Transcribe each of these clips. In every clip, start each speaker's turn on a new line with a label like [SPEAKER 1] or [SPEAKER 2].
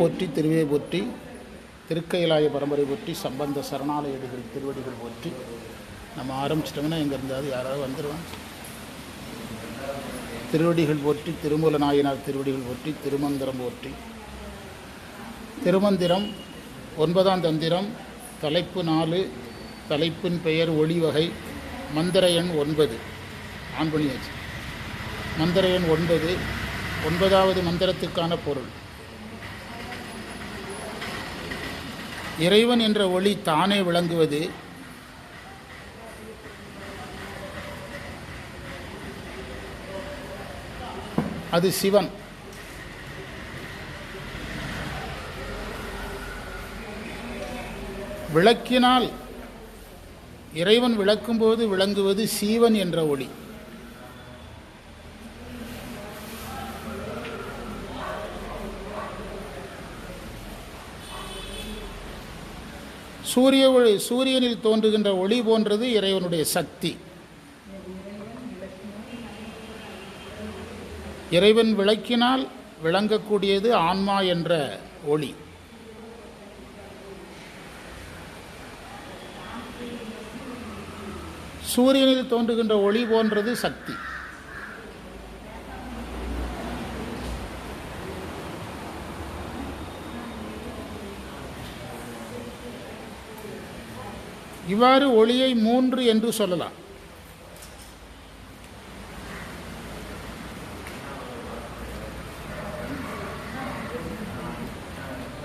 [SPEAKER 1] போற்றி திருவே போற்றி திருக்கையிலாய பரம்பரை போற்றி சம்பந்த சரணாலயடிகள் திருவடிகள் போற்றி. நம்ம ஆரம்பிச்சிட்டோம்னா எங்கே இருந்தாவது யாராவது வந்துடுவாங்க திருவடிகள் போற்றி திருமூல நாயனார் திருவடிகள் போற்றி திருமந்திரம் போற்றி. திருமந்திரம் ஒன்பதாம் தந்திரம் தலைப்பு நாலு தலைப்பின் பெயர் ஒளிவகை மந்திர எண் ஒன்பது. ஆண்பணியாச்சு மந்திர எண் ஒன்பது ஒன்பதாவது மந்திரத்துக்கான பொருள். இறைவன் என்ற ஒளி தானே விளங்குவது? அது சிவன். விளக்கினால் இறைவன் விளக்கும்போது விளங்குவது சீவன் என்ற ஒளி. சூரிய ஒளி சூரியனில் தோன்றுகின்ற ஒளி போன்றது இறைவனுடைய சக்தி. இறைவன் விளக்கினால் விளங்கக்கூடியது ஆன்மா என்ற ஒளி. சூரியனில் தோன்றுகின்ற ஒளி போன்றது சக்தி. இவ்வாறு ஒளியை மூன்று என்று சொல்லலாம்.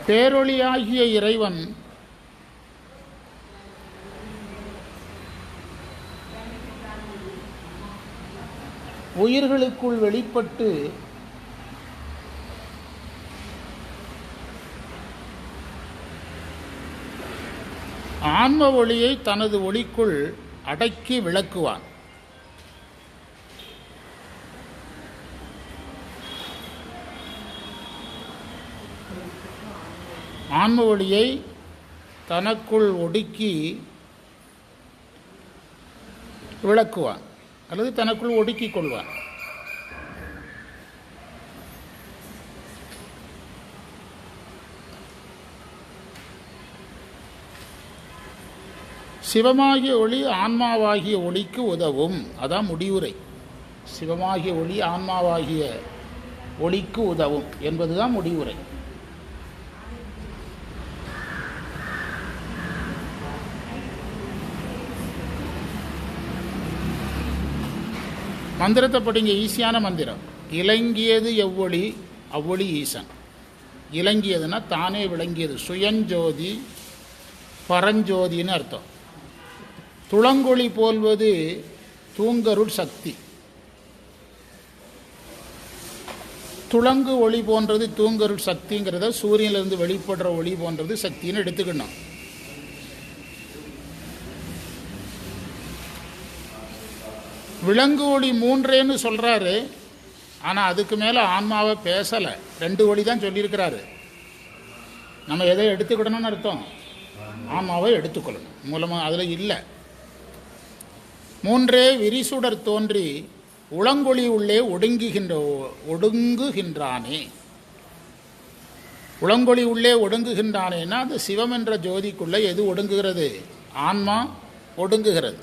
[SPEAKER 1] பேரொளியாகிய இறைவன் உயிர்களுக்குள் வெளிப்பட்டு ஆன்ம ஒளியை தனது ஒளிக்குள் அடக்கி விளக்குவான். ஆன்ம ஒளியை தனக்குள் ஒடுக்கி விளக்குவான் அல்லது தனக்குள் ஒடுக்கிக் கொள்வான். சிவமாகிய ஒளி ஆன்மாவாகிய ஒளிக்கு உதவும். அதான் முடிவுரை. சிவமாகிய ஒளி ஆன்மாவாகிய ஒளிக்கு உதவும் என்பதுதான் முடிவுரை. மந்திரத்தை படிங்க ஈஸியான மந்திரம். இலங்கியது எவ்வொளி? அவ்வொளி ஈசன். இலங்கியதுன்னா தானே விளங்கியது. சுயஞ்சோதி பரஞ்சோதின்னு அர்த்தம். துளங்கொளி போல்வது தூங்கருள் சக்தி. துளங்கு ஒளி போன்றது தூங்கருள் சக்திங்கிறத சூரியனிலிருந்து வெளிப்படுற ஒளி போன்றது சக்தின்னு எடுத்துக்கணும். விலங்கு ஒளி மூன்றேன்னு சொல்கிறாரு ஆனால் அதுக்கு மேலே ஆன்மாவை பேசலை. ரெண்டு ஒளி தான் சொல்லியிருக்கிறாரு. நம்ம எதை எடுத்துக்கிடணும்னு அர்த்தம்? ஆன்மாவை எடுத்துக்கொள்ளணும். மூலமாக அதில் இல்லை. மூன்றே விரிசுடர் தோன்றி உளங்கொழி உள்ளே ஒடுங்குகின்ற ஒடுங்குகின்றானே. உளங்கொழி உள்ளே ஒடுங்குகின்றானேன்னா அது சிவம் என்ற ஜோதிக்குள்ளே எது ஒடுங்குகிறது? ஆன்மா ஒடுங்குகிறது.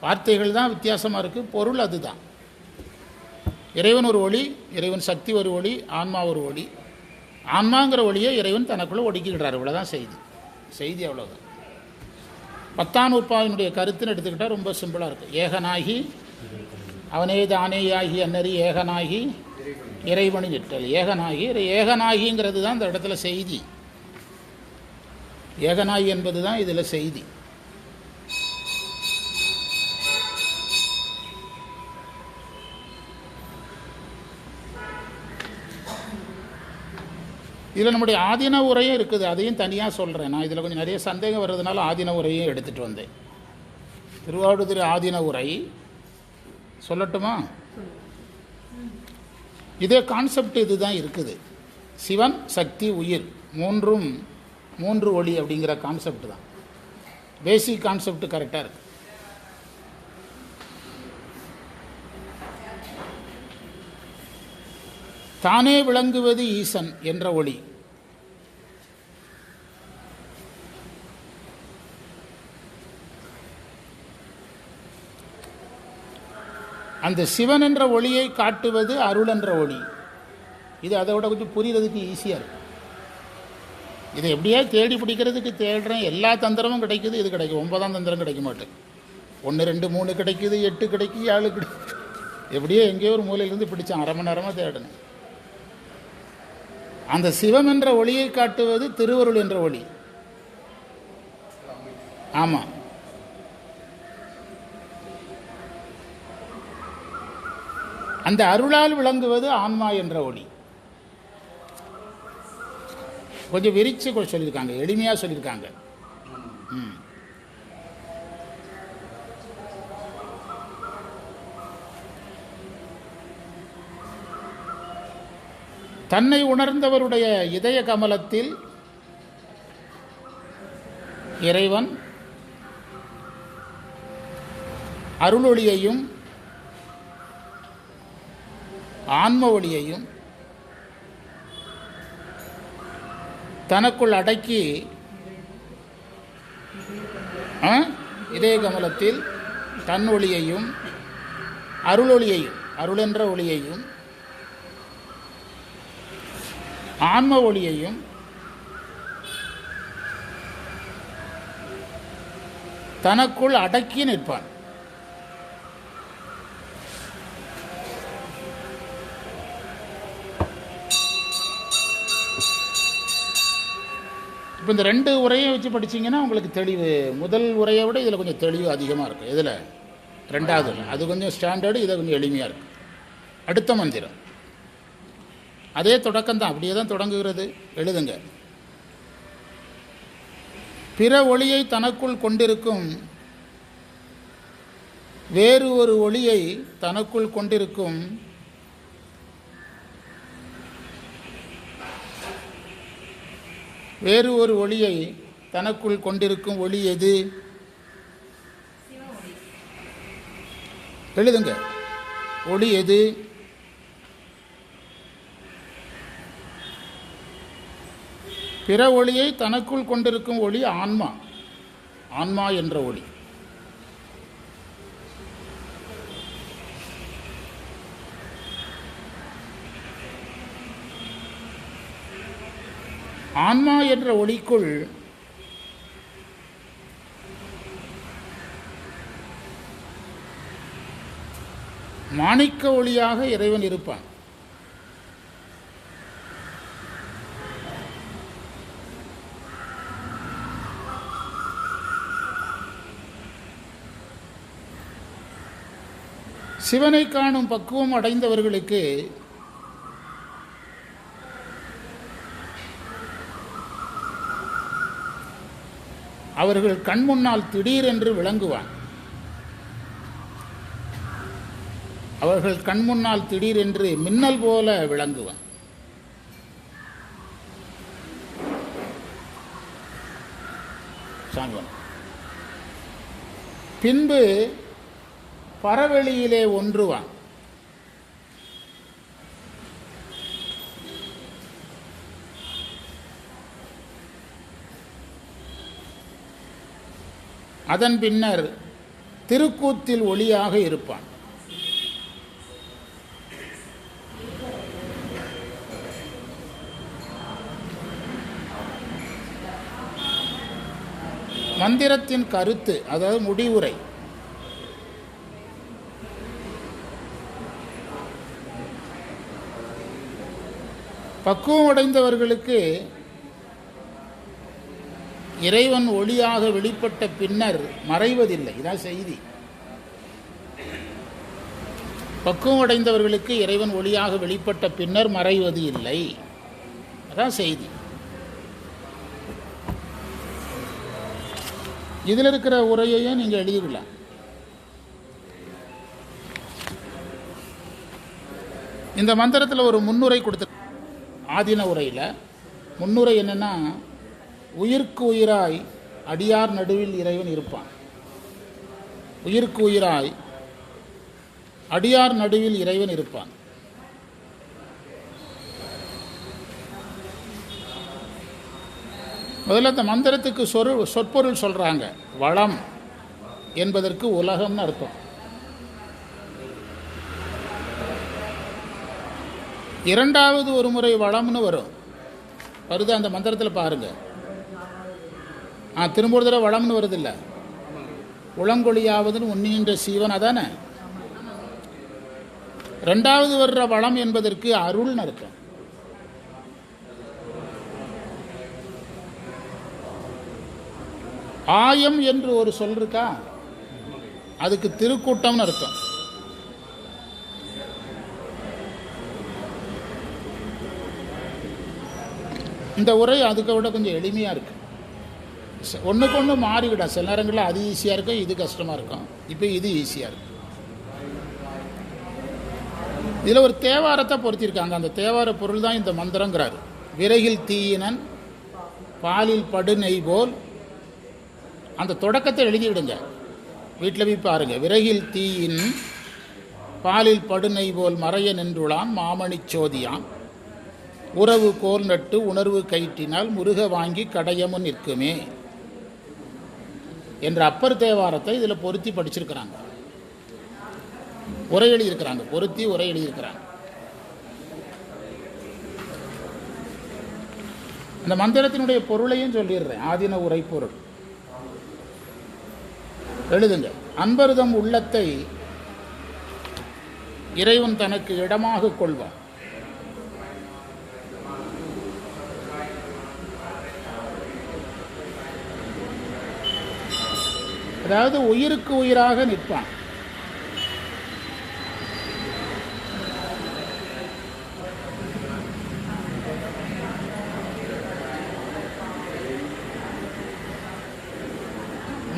[SPEAKER 1] வார்த்தைகள் தான் வித்தியாசமாக இருக்குது பொருள் அதுதான். இறைவன் ஒரு ஒளி இறைவன் சக்தி ஒரு ஒளி ஆன்மா ஒரு ஒளி. ஆன்மாங்கிற ஒளியை இறைவன் தனக்குள்ளே ஒடுக்கிக்கிறார் இவ்வளோதான் செய்தி. செய்தி அவ்வளோதான் பத்தாம் நூற்பாவினுடைய கருத்துன்னு எடுத்துக்கிட்டால் ரொம்ப சிம்பிளாக இருக்குது ஏகனாகி அவனே தானேயாகி அன்னறி ஏகனாகி இறைவனு இட்டல் ஏகனாகி ஏகனாகிங்கிறது தான் இந்த இடத்துல செய்தி. ஏகனாகி என்பது தான் இதில் செய்தி. இதில் நம்முடைய ஆதீன உரையும் இருக்குது. அதையும் தனியாக சொல்கிறேன் நான் இதில் கொஞ்சம் நிறைய சந்தேகம் வர்றதுனால ஆதீன உரையும் எடுத்துகிட்டு வந்தேன். திருவாவடுதுறை ஆதீன உரை சொல்லட்டுமா? இதே கான்செப்ட் இது தான் இருக்குது. சிவன் சக்தி உயிர் மூன்றும் மூன்று ஒளி அப்படிங்கிற கான்செப்ட் தான். பேசிக் கான்செப்ட் கரெக்டாக இருக்குது தானே விளங்குவது ஈசன் என்ற ஒளி. அந்த சிவன் என்ற ஒளியை காட்டுவது அருள் என்ற ஒளி. இது அதை விட கொஞ்சம் புரிகிறதுக்கு ஈஸியாக இருக்கும் இதை எப்படியா தேடி பிடிக்கிறதுக்கு தேடுறேன். எல்லா தந்திரமும் கிடைக்குது. இது கிடைக்கும். ஒன்பதாம் தந்திரம் கிடைக்க மாட்டேன். ஒன்று ரெண்டு மூணு கிடைக்குது. எட்டு கிடைக்குது. ஏழு கிடைக்குது. எப்படியோ எங்கேயோ ஒரு மூலையிலேருந்து பிடிச்சேன். அரை மணி நேரமாக தேடினேன் அந்த சிவம் என்ற ஒளியை காட்டுவது திருவருள் என்ற ஒளி. ஆமாம் அந்த அருளால் விளங்குவது ஆன்மா என்ற ஒளி. கொஞ்சம் விரிச்சு சொல்லியிருக்காங்க எளிமையாக சொல்லியிருக்காங்க. தன்னை உணர்ந்தவருடைய இதய கமலத்தில் இறைவன் அருளொளியையும் ஆன்ம ஒளியையும் தனக்குள் அடக்கி ஆ, இதய கமலத்தில் தன் ஒளியையும் அருளொளியையும் அருளென்ற ஒளியையும் ஆன்ம ஒளியையும் தனக்குள் அடக்கி நிற்பான். இப்போ இந்த ரெண்டு உரையை வச்சு படிச்சீங்கன்னா உங்களுக்கு தெளிவு. முதல் உரையை விட இதில் கொஞ்சம் தெளிவு அதிகமாக இருக்கும் இதில் ரெண்டாவது அது கொஞ்சம் ஸ்டாண்டர்டு இதை கொஞ்சம் எளிமையாக இருக்கும் அடுத்த மந்திரம். அதே தொடக்கம்தான். அப்படியே தான் தொடங்குகிறது. எழுதுங்க. பிற ஒளியை தனக்குள் கொண்டிருக்கும் வேறு ஒரு ஒளியை தனக்குள் கொண்டிருக்கும் வேறு ஒரு ஒளியை தனக்குள் கொண்டிருக்கும் ஒளி எது? எழுதுங்க. ஒளி எது? பிற ஒளியை தனக்குள் கொண்டிருக்கும் ஒளி ஆன்மா. ஆன்மா என்ற ஒளி. ஆன்மா என்ற ஒளிக்குள் மாணிக்க ஒளியாக இறைவன் இருப்பான். சிவனை காணும் பக்குவம் அடைந்தவர்களுக்கு அவர்கள் கண் முன்னால் திடீரென்று விளங்குவான் அவர்கள் கண் முன்னால் திடீரென்று மின்னல் போல விளங்குவான் சாமி பின்பு பரவெளியிலே ஒன்றுவான் அதன் பின்னர் திருக்கூத்தில் ஒளியாக இருப்பான். மந்திரத்தின் கருத்து அதாவது முடிவுரை. பக்குவம் அடைந்தவர்களுக்கு இறைவன் ஒளியாக வெளிப்பட்ட பின்னர் மறைவதில்லை. இதான் செய்தி. பக்குவம் அடைந்தவர்களுக்கு இறைவன் ஒளியாக வெளிப்பட்ட பின்னர் மறைவது இல்லை அதான் செய்தி. இதில் இருக்கிற உரையையும் நீங்கள் எழுதிக்கலாம் இந்த மந்திரத்தில் ஒரு முன்னுரை கொடுத்து ஆதின உரையில் முன்னுரை என்னென்னா உயிருக்கு உயிராய் அடியார் நடுவில் இறைவன் இருப்பான். உயிருக்கு உயிராய் அடியார் நடுவில் இறைவன் இருப்பான். முதல்ல அந்த மந்திரத்துக்கு சொரு சொற்பொருள் சொல்கிறாங்க வளம் என்பதற்கு உலகம்னு அர்த்தம். இரண்டாவது ஒரு முறை வளம்னு வரும். வருது அந்த மந்திரத்தில் பாருங்க. ஆ திரும்ப ஒரு தடவை வளம்னு வருதில்ல. உளங்கொழியாவதுன்னு உன்னின்ற சீவன் அதானே? ரெண்டாவது வர்ற வளம் என்பதற்கு அருள்னு அர்த்தம். ஆயம் என்று ஒரு சொல் இருக்கா? அதுக்கு திருக்கூட்டம்னு அர்த்தம். இந்த உரை அதுக்கு விட கொஞ்சம் எளிமையாக இருக்குது ச- ஒன்று மாறிவிடும் சில நேரங்களில் அது ஈஸியாக இருக்கும் இது கஷ்டமாக இருக்கும் இப்போ இது ஈஸியாக இருக்கும் இதில் ஒரு தேவாரத்தை பொருத்திருக்காங்க. அந்த தேவார பொருள் தான் இந்த மந்திரங்கிறார். விறகில் தீயினன் பாலில் படு நெய் போல். அந்த தொடக்கத்தை எழுதிவிடுங்க. வீட்டில் போய் பாருங்க. விறகில் தீயின் பாலில் படுநை போல் மறைய நின்றுளான் மாமணிச் சோதியான் உறவு கோல் நட்டு உணர்வு கயிற்றினால் முருக வாங்கி கடையமும் நிற்குமே என்ற அப்பர் தேவாரத்தை இதில் பொருத்தி படிச்சிருக்கிறாங்க. உரை எழுதியிருக்கிறாங்க. பொருத்தி உரை எழுதியிருக்கிறாங்க. அந்த மந்திரத்தினுடைய பொருளையும் சொல்லிடுறேன். ஆதின உரை பொருள். எழுதுங்க. அன்பருதம் உள்ளத்தை இறைவன் தனக்கு இடமாக கொள்வான். அதாவது உயிருக்கு உயிராக நிற்பான்.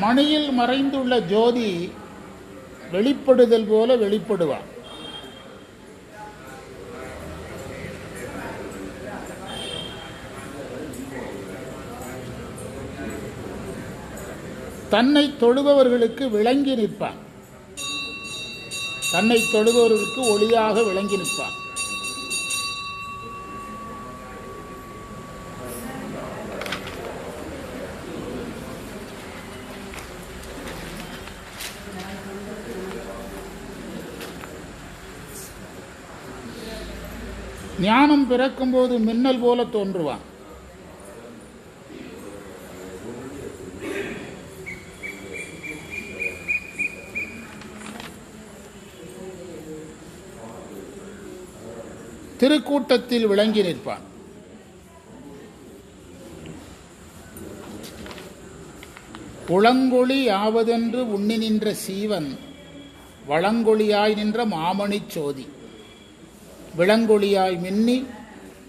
[SPEAKER 1] மணியில் மறைந்துள்ள ஜோதி வெளிப்படுதல் போல வெளிப்படுவான். தன்னை தொழுபவர்களுக்கு விளங்கி நிற்பான். தன்னை தொழுபவர்களுக்கு ஒளியாக விளங்கி நிற்பான். ஞானம் பிறக்கும்போது மின்னல் போல தோன்றுவான். திருக்கூட்டத்தில் விளங்கி நிற்பான். உளங்கொளி யாவதென்று உண்ணி நின்ற சீவன் வளங்கொழியாய் நின்ற மாமணி சோதி. விளங்கொழியாய் மின்னி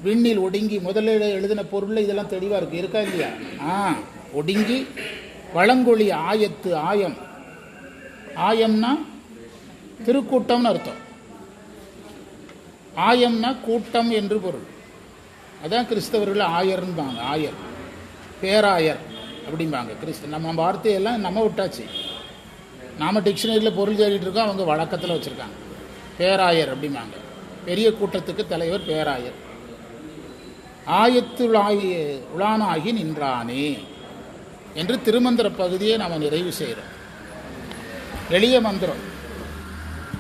[SPEAKER 1] விண்ணில் ஒடுங்கி முதல்ல எழுதின பொருள் இதெல்லாம் தெளிவாக இருக்குது இருக்கா இல்லையா? ஆ ஒடுங்கி வளங்கொழி ஆயத்து ஆயம். ஆயம்னா திருக்கூட்டம்னு அர்த்தம். ஆயம்னா கூட்டம் என்று பொருள். அதான் கிறிஸ்தவர்கள் ஆயர்ன்பாங்க ஆயர். பேராயர் அப்படிம்பாங்க. கிறிஸ்த நம்ம வார்த்தையெல்லாம் நம்ம விட்டாச்சு. நாம் டிக்ஷனரியில் பொருள் தேடிட்டு இருக்கோம் அவங்க வழக்கத்தில் வச்சுருக்காங்க. பேராயர் அப்படிம்பாங்க. பெரிய கூட்டத்துக்கு தலைவர் பேராயர். ஆயத்துளாகி உளானாகி நின்றானே என்று திருமந்திர பகுதியை நாம் நிறைவு செய்கிறோம் எளிய மந்திரம்.